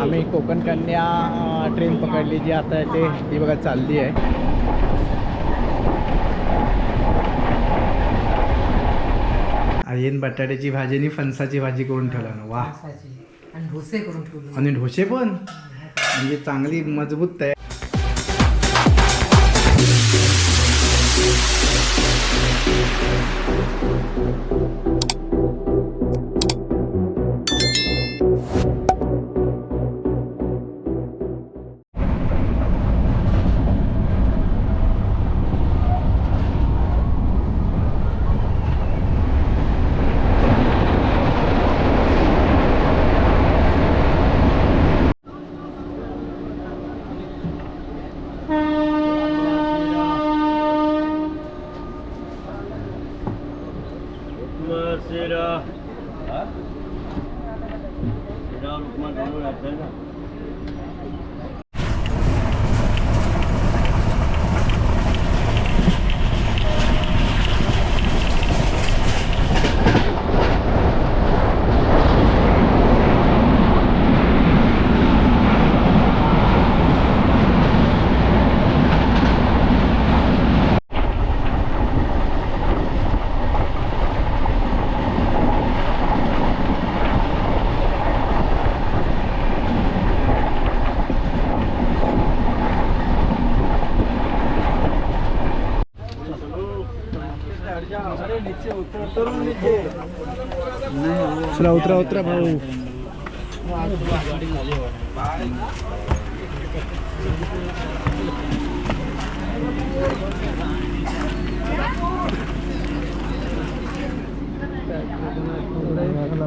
आम्ही कोकण कन्या ट्रेन पकडली जी आता ते ती बघा चालली आहे. आईन बटाट्याची भाजी आणि फणसाची भाजी करून ठेवला ना. वा. आणि ढोसे करून ठेवले. आणि ढोसे पण? म्हणजे चांगली मजबूत तयार. चला उतरा उतरा भाऊ.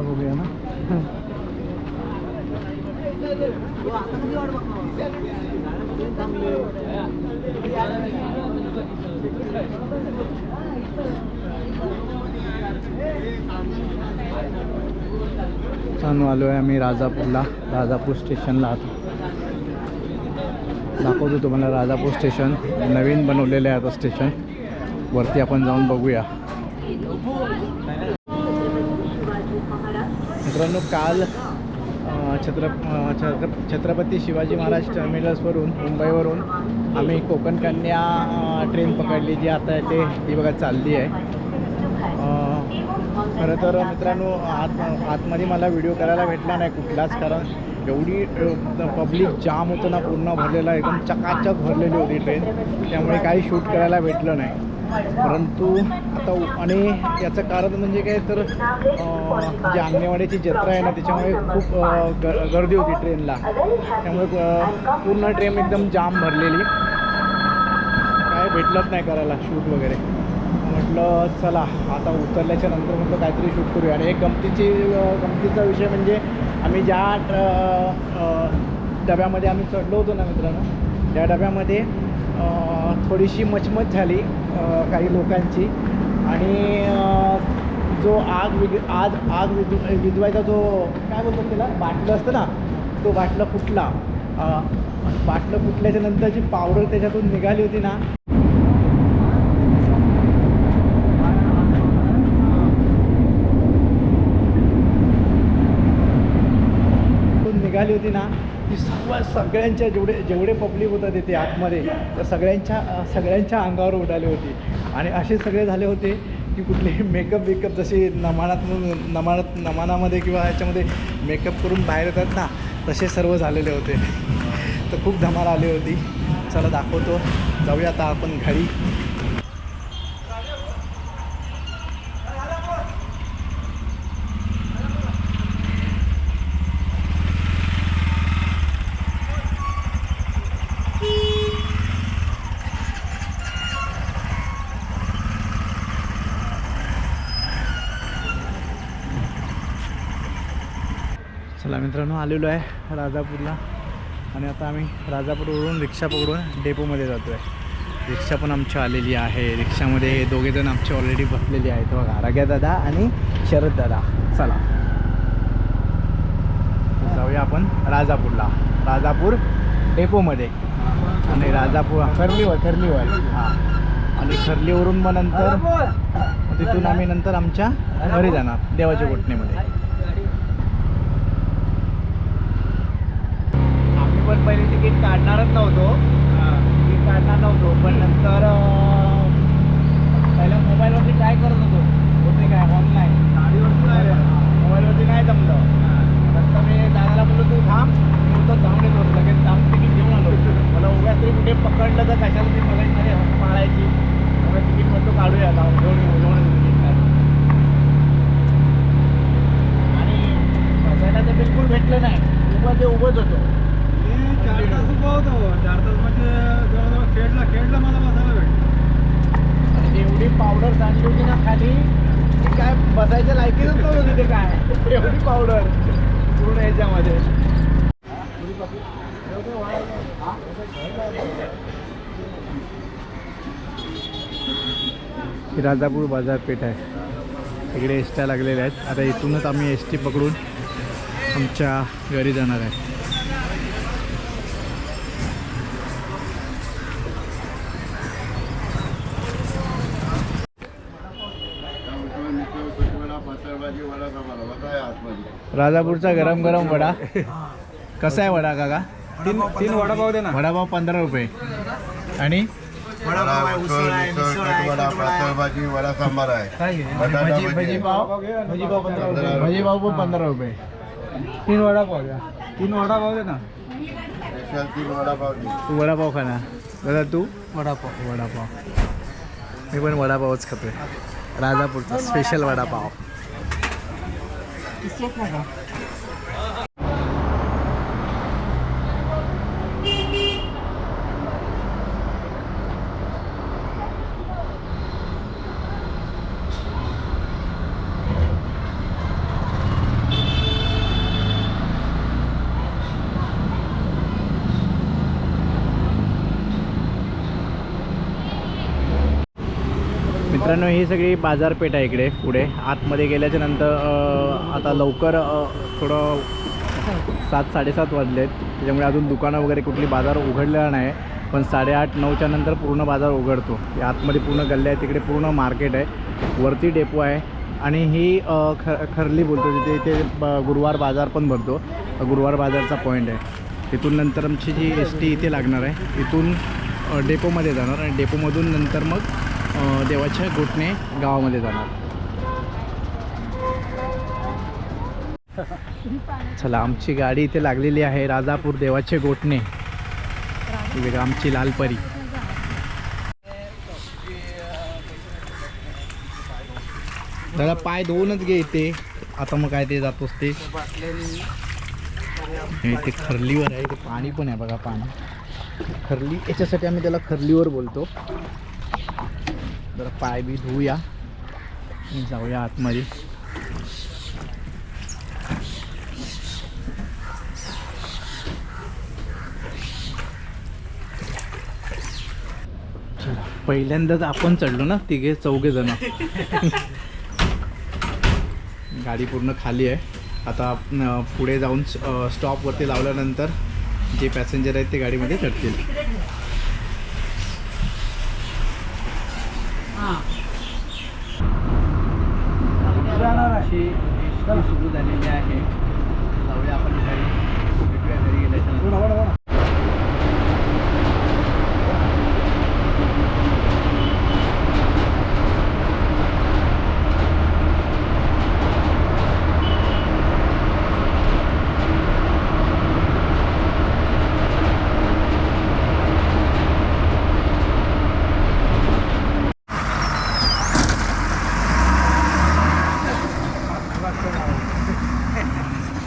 बघूया ना चालू आलो आहे आम्ही राजापूरला राजापूर स्टेशनला आहोत. दाखवतो तुम्हाला राजापूर स्टेशन. नवीन बनवलेलं आहे आता स्टेशन. वरती आपण जाऊन बघूया. मित्रांनो काल छत्र छत्रपती शिवाजी महाराज टर्मिनल्सवरून मुंबईवरून आम्ही कोकण कन्या ट्रेन पकडली जी आता ते ती बघा चालली आहे. खरं तर मित्रांनो आत आतमध्ये मला व्हिडिओ करायला भेटला नाही कुठलाच कारण एवढी पब्लिक जाम होतं ना पूर्ण भरलेला एकदम चकाचक भरलेली होती ट्रेन त्यामुळे काही शूट करायला भेटलं नाही. परंतु आता आणि याचं कारण म्हणजे काय तर जी अंगणेवाडीची जत्रा आहे ना त्याच्यामुळे खूप गर्दी होती ट्रेनला त्यामुळे पूर्ण ट्रेन एकदम जाम भरलेली. भेटलंच नाही करायला शूट वगैरे. म्हटलं चला आता उतरल्याच्या नंतर म्हटलं काहीतरी शूट करूया. आणि एक गमतीची गमतीचा विषय म्हणजे आम्ही ज्या डब्यामध्ये आम्ही चढलो होतो ना मित्रांनो त्या डब्यामध्ये थोडीशी मचमच झाली काही लोकांची. आणि जो आग विग आज आग विज विजवायचा जो काय बोलतो त्याला? बाटलं असतं ना तो बाटलं फुटला. बाटलं फुटल्याच्या नंतर जी पावडर त्याच्यातून निघाली होती ना तून निघाली होती ना ती सर्व सगळ्यांच्या जेवढे जेवढे पब्लिक होतं तिथे आतमध्ये त्या सगळ्यांच्या सगळ्यांच्या अंगावर उडाली होती. आणि असे सगळे झाले होते की कुठलेही मेकअप वेकअप जसे नमानात नमानात नमानामध्ये किंवा ह्याच्यामध्ये मेकअप करून बाहेर येतात ना तसे सर्व झालेले होते. तर खूप धमाल आली होती. चला दाखवतो. जाऊया आता आपण घरी. चला मित्रांनो आलेलो आहे राजापूरला. आणि आता आम्ही राजापूरवरून रिक्षा पकडून डेपोमध्ये जातो आहे रिक्षा पण आमची आलेली आहे. रिक्षामध्ये हे दोघेजण आमचे ऑलरेडी बसलेले आहेत. बघा राग्या दादा आणि शरद दादा. चला. जाऊया आपण राजापूरला. राजापूर डेपोमध्ये. आणि राजापूर खर्लीवर खर्लीवर हां. आणि खर्लीवरून मग नंतर तिथून आम्ही नंतर आमच्या घरी जाणार देवाच्या घोटणीमध्ये पहिले तिकीट काढणारच नव्हतो. तिकीट काढणार नव्हतो पण नंतर पहिल्या मोबाईलवरती ट्राय करत होतो. होते काय ऑनलाईन मोबाईलवरती नाही जमलं. नंतर मी दादाला बोललो तू थांब मी होतो जाऊन येतो लगेच जाऊन तिकीट घेऊन आलो. मला उगाच तरी कुठे पकडलं तर कशाला ती मला हक मारायची त्यामुळे तिकीट म्हणतो काढूया जाऊन घेऊन घेऊन तिकीट काढ. आणि बसायला तर बिलकुल भेटलं नाही. उभं ते उभंच होतो. होतो. चार तास म्हणजे जवळजवळ खेळला खेळला मला बसायला भेटलं एवढी पावडर सांडली होती ना खाली. की काय बसायच्या लायकीच नव्हतं तिथे काय? एवढी पावडर पूर्ण याच्यामध्ये. ही राजापूर बाजारपेठ आहे. इकडे एसट्या लागलेल्या आहेत. आता इथूनच आम्ही एस टी पकडून आमच्या घरी जाणार आहे. राजापूरचा गरम गरम वडा. कसा आहे वडा काका? तीन तीन वडापाव दे ना. वडापाव पंधरा रुपये. आणि? भाजी वडा सांबार आहे. काय बटाटा भजी भजी. भजी पाव? भजी पाव पंधरा रुपये. भजी पाव पण पंधरा रुपये. तीन वडापाव द्या. तीन वडापाव दे ना. स्पेशल तीन वडापाव दे. तू वडापाव खाना दादा तू? वडापाव. वडापाव. मी पण वडापावच खातोय. राजापूरचा स्पेशल वडापाव. 一切正常。मित्रांनो ही सगळी बाजारपेठ आहे इकडे पुढे. आतमध्ये गेल्याच्यानंतर आता लवकर थोडं सात साडेसात वाजले आहेत त्याच्यामुळे अजून दुकानं वगैरे कुठली बाजार उघडलेला नाही. पण साडेआठ नऊच्या नंतर पूर्ण बाजार उघडतो. आतमध्ये पूर्ण गल्ले आहे तिकडे पूर्ण मार्केट आहे. वरती डेपो आहे. आणि ही ख खरली बोलतो तिथे इथे ब- गुरुवार बाजार पण भरतो. गुरुवार बाजारचा पॉईंट आहे. तिथून नंतर आमची जी एस टी इथे लागणार आहे तिथून डेपोमध्ये जाणार आणि डेपोमधून नंतर मग देवाच्या गोटणे गावामध्ये जाणार. चला आमची गाडी इथे लागलेली आहे राजापूर देवाचे गोटणे. आमची लालपरी त्याला पाय दोनच घे इथे. आता मग काय ते जातोस ते. इथे खरलीवर आहे इथे पाणी पण आहे बघा पाणी. खरली याच्यासाठी आम्ही त्याला खरलीवर बोलतो. जरा पाय बी धुवूया जाऊया आतमध्ये. पहिल्यांदाच आपण चढलो ना तिघे चौघे जण. गाडी पूर्ण खाली आहे. आता पुढे जाऊन स्टॉपवरती लावल्यानंतर जे पॅसेंजर आहेत ते गाडीमध्ये चढतील. अशी सुरू झालेली आहे. जाऊया आपण घरी. भेटूया घरी. गेल्याच्यानंतर.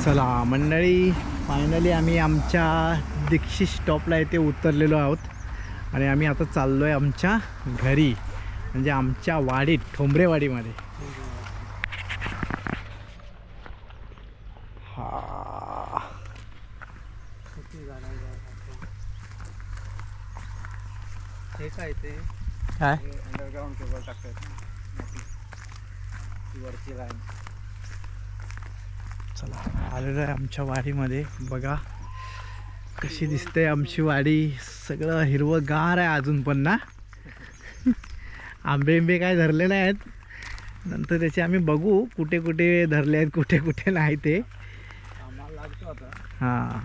चला मंडळी फायनली आम्ही आमच्या दीक्षित स्टॉपला इथे उतरलेलो आहोत. आणि आम्ही आता चाललो आहे आमच्या घरी म्हणजे आमच्या वाडीत ठोंबरेवाडीमध्ये. हा. हे काय ते? काय? अंडरग्राऊंड केबल टाकतात वरची लाईन चला आलेलो आहे आमच्या वाडीमध्ये. बघा कशी दिसते आमची वाडी. सगळं हिरवं गार आहे अजून पण ना. आंबे आंबे काय धरले नाही आहेत. नंतर त्याचे आम्ही बघू कुठे कुठे धरले आहेत कुठे कुठे नाही ते. हां.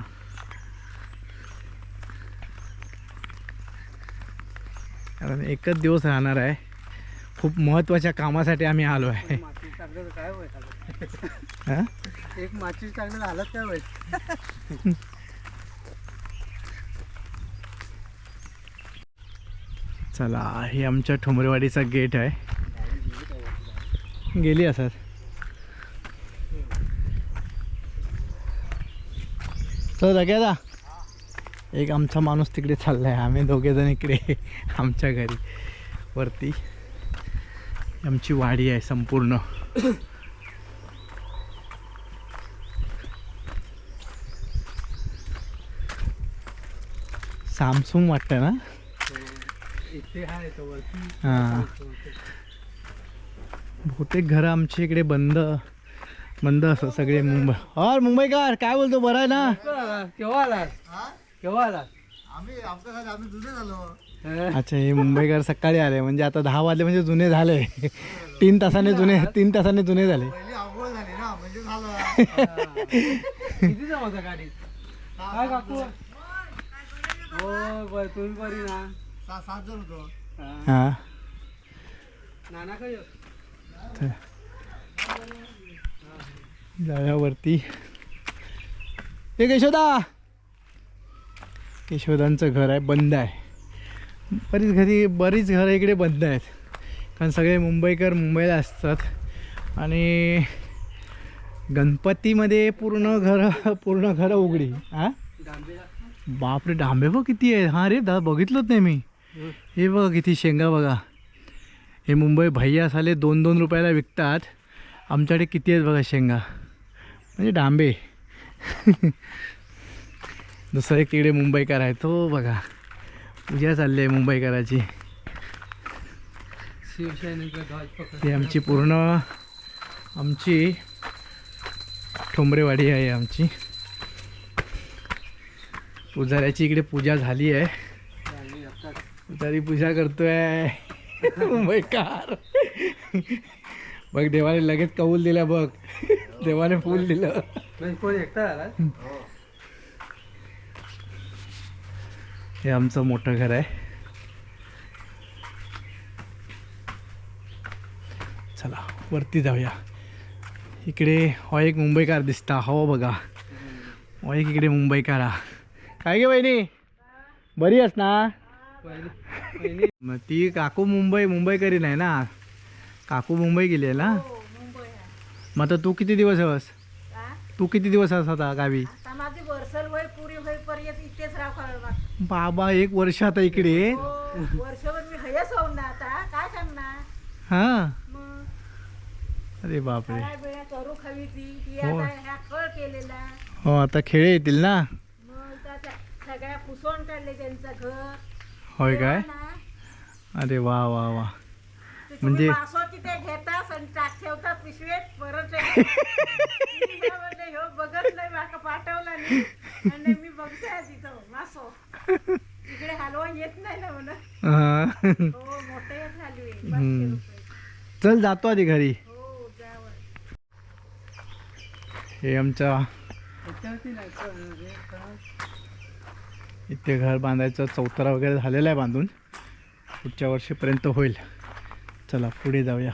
कारण एकच दिवस राहणार आहे. खूप महत्त्वाच्या कामासाठी आम्ही आलो आहे. एक माचीस टाकलं हालत काय चला हे आमच्या ठोंबरेवाडीचा गेट आहे. गेली असत चल लग्या एक आमचा माणूस तिकडे चाललाय. आम्ही दोघे जण इकडे आमच्या घरी. वरती. आमची वाडी आहे संपूर्ण. सामसुंग वाटतं ना? हां. बहुतेक घरं आमच्या इकडे बंद बंद असतात सगळे मुंबई. और मुंबईकर काय बोलतो? बरं आहे ना? केव्हा आला केव्हा आला आम्ही आमच्यासाठी आम्ही जुने झालो. अच्छा हे मुंबईकर सकाळी आले. म्हणजे आता दहा वाजले म्हणजे जुने झाले. तीन तासाने जुने तीन तासाने जुने झाले. पहिली आंघोळ झाली ना म्हणजे किती जमा काय काकू? हो बर तुम्ही बरी ना? सहा सात जण होतो. हा. हां. नाना काय जाऊया वरती हे केशोदा! केशोदांचं घर आहे बंद आहे. बरीच घरी बरीच घरं इकडे बंद आहेत. कारण सगळे मुंबईकर मुंबईला असतात. आणि गणपतीमध्ये पूर्ण घरं पूर्ण घरं उघडी. हां? बापरे डांबे बघ किती आहे. हां रे दा बघितलंच नाही मी. हे बघा किती शेंगा बघा. हे मुंबई भैया साले दोन दोन रुपयाला विकतात. आमच्याकडे किती आहेत बघा शेंगा. म्हणजे डांबे. दुसरा एक तिकडे मुंबईकर आहे. तो बघा. पूजा चालली आहे मुंबईकराची. ही आमची पूर्ण आमची ठोंबरेवाडी आहे आमची. पुजाऱ्याची इकडे पूजा झाली आहे. पुजारी पूजा करतोय. मुंबईकार बघ देवाने लगेच कबूल दिला बघ. देवाने फूल दिलं. कोण एकटा आला? हे आमचं मोठं घर आहे. चला वरती जाऊया. इकडे हो एक मुंबईकार दिसता. हो बघा. हो एक इकडे मुंबईकार. हा काय गे बहिणी बरी आहेस ना? मग ती काकू मुंबई मुंबईकरी नाही ना? काकू मुंबई गेली आहे ना? मग आता तू किती दिवस आहेस? तू किती दिवस आहेस आता गावी? बाबा एक वर्ष आता इकडे. हां मग अरे बापरे. हो. आता हो आता खेळे येतील ना? सगळ्या पुसवून काढले त्यांचं घर. होय काय? अरे वा वा वा. म्हणजे- मासोची ते घेता आणि टाक ठेवता पिशवेत परत ह्या बघत नाही माका पाठवला नाही. आणि मी बघते तिथं मासो. इकडे हलवा येत नाही ना म्हणून. हा. मोठे हलवे चल जातो आधी घरी. हो हे आमच्या त्याच्यावरती नाही तर हे काय? इथे घर बांधायचं चौतरा वगैरे झालेला आहे बांधून. पुढच्या वर्षीपर्यंत होईल. चला पुढे जाऊया.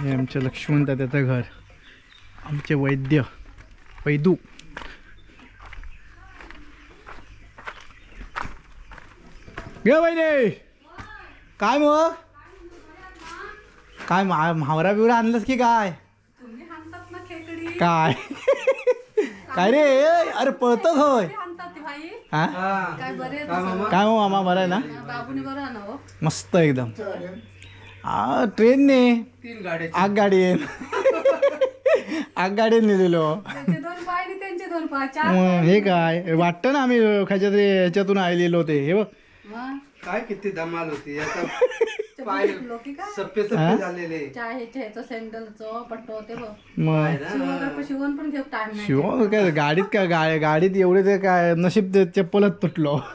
हे आमच्या लक्ष्मण त्याचं घर. आमचे वैद्य वैदू. गे वैदे काय मग? काय मा म्हावरा बिवरा आणलंस की काय? तुम्ही हाणतात ना खेकडी. काय? काय रे? ए, अरे पळतच होय. हाणतात ती हा? काय बरे आहेत काय मामा? काय मग मामा बरं आहे ना? बाबूने बरं आहे ना हो. मस्त एकदम. हा ट्रेनने तीन गाड्या आगगाडी आगगाडीने नेलेलो. त्यांचे दोन पाय आणि त्यांचे दोन पाय. चार मग हे काय? वाटतं ना आम्ही खायच्या तरी ह्याच्यातून आलेलो होते हे बघ. मग? काय किती धमाल होती शिकलो की? काय सप्पे हा? सप्पे झालेले. चाय ह्याचं सँडलचं पट्टो ते बघ. मग? शिवगर शिवण पण घेऊ टाइम नाही शिव काय गाडीत काय गा गाडीत एवढे ते काय नशीब ते चप्पलच तुटलो.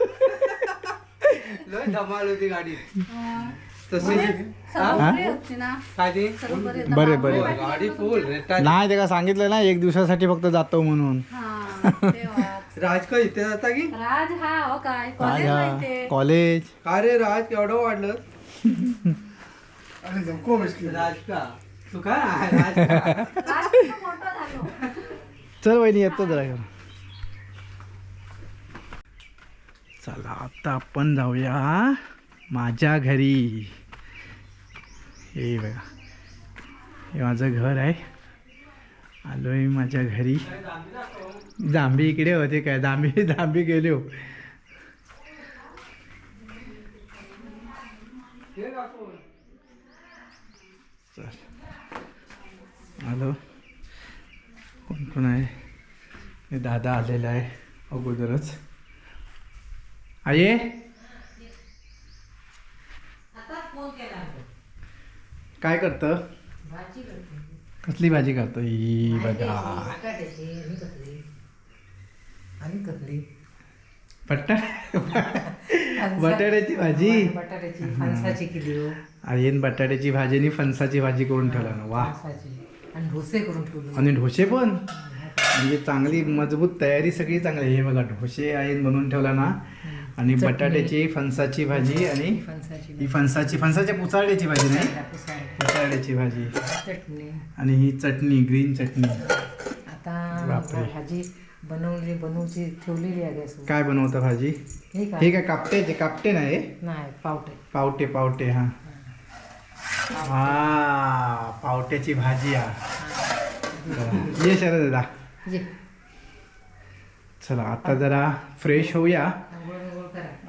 लय धमाल होती गाडी हा. तशी ना काय ते सर्व बरे. बरे. बरे गाडी फुल नाही ते का सांगितलं ना एक दिवसासाठी फक्त जातो म्हणून. हा. राज का इथे जाता की? राज हा हो काय? हा? कॉलेज काय रे राज केवढं वाढलं? नको बसली राज का तू काय राज का? राज किती मोठा झालो. चल वहिनी येतो जरा घरी. चला आता आपण जाऊया माझ्या घरी. हे बघा. हे माझं घर आहे. आलो आहे माझ्या घरी. जांभी इकडे होते काय? जांभी जांभी गेले. हो चल कोण कोण आहे? हे दादा आलेला आहे अगोदरच. आहे काय करत? कसली भाजी करतो? ही बघा. आणि ककडी बटा बटाट्याची भाजी? बटाट्याची. फणसाची केली हो. बटाट्याची भाजी आणि फणसाची भाजी करून ठेवला ना. वा. आणि ढोसे करून ठेवले. आणि ढोसे पण? म्हणजे चांगली मजबूत तयारी सगळी चांगली हे बघा ढोसे आईन बनवून ठेवला ना. आणि चटणी. बटाट्याची फणसाची भाजी आणि फणसाची ही फणसाची फणसाच्या पुचाळ्याची भाजी नाही? पुसाळ, पुचाळ्याची भाजी. चटणी. आणि ही चटणी ग्रीन चटणी. आता बापरे. भाजी बनवली बनवची ठेवलेली आहे गॅसवर काय बनवतं भाजी? हे हे काय कापटेचे कापटे नाही? नाही पावटे. पावटे पावटे हा. हा. पावट्याची भाजी हा. बरं. ये शरद दादा. ये. चला आता जरा फ्रेश होऊया.